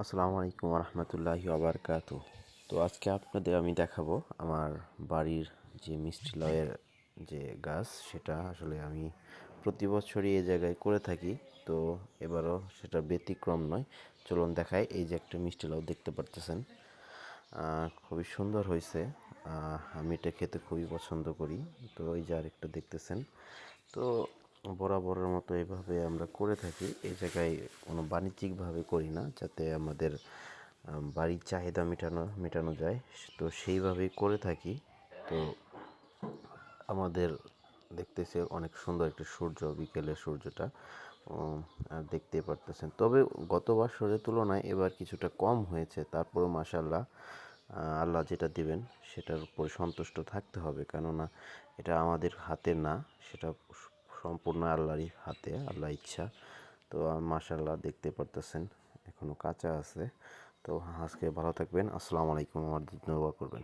আসসালামু আলাইকুম রহমতুল্লাহি আবরকাত তো আজকে আপনাদের আমি দেখাবো আমার বাড়ির যে মিষ্টি লাউয়ের যে গাছ, সেটা আসলে আমি প্রতি বছরই এই জায়গায় করে থাকি। তো এবারও সেটা ব্যতিক্রম নয়। চলুন দেখাই, এই যে একটা মিষ্টি লাউ দেখতে পারতেছেন। খুবই সুন্দর হয়েছে। আমি এটা খেতে খুবই পছন্দ করি। তো এই যে আরেকটা দেখতেছেন। তো বরাবরের মতো এভাবে আমরা করে থাকি। এই জায়গায় কোনো বাণিজ্যিকভাবে করি না, যাতে আমাদের বাড়ির চাহিদা মেটানো মেটানো যায়। তো সেইভাবেই করে থাকি। তো আমাদের দেখতেছে অনেক সুন্দর একটা সূর্য, বিকেলের সূর্যটা দেখতেই পারতেছেন। তবে গত বছরের তুলনায় এবার কিছুটা কম হয়েছে। তারপরেও মাসাল্লাহ আল্লাহ যেটা দিবেন সেটার উপর সন্তুষ্ট থাকতে হবে। কেননা এটা আমাদের হাতে না, সেটা সম্পূর্ণ আল্লাহরই হাতে আল্লাহ ইচ্ছা। তো মাসাল্লাহ দেখতে পারতেছেন এখনও কাঁচা আছে। তো, আজকে ভালো থাকবেন। আসসালামু আলাইকুম, আমার দোয়া করবেন।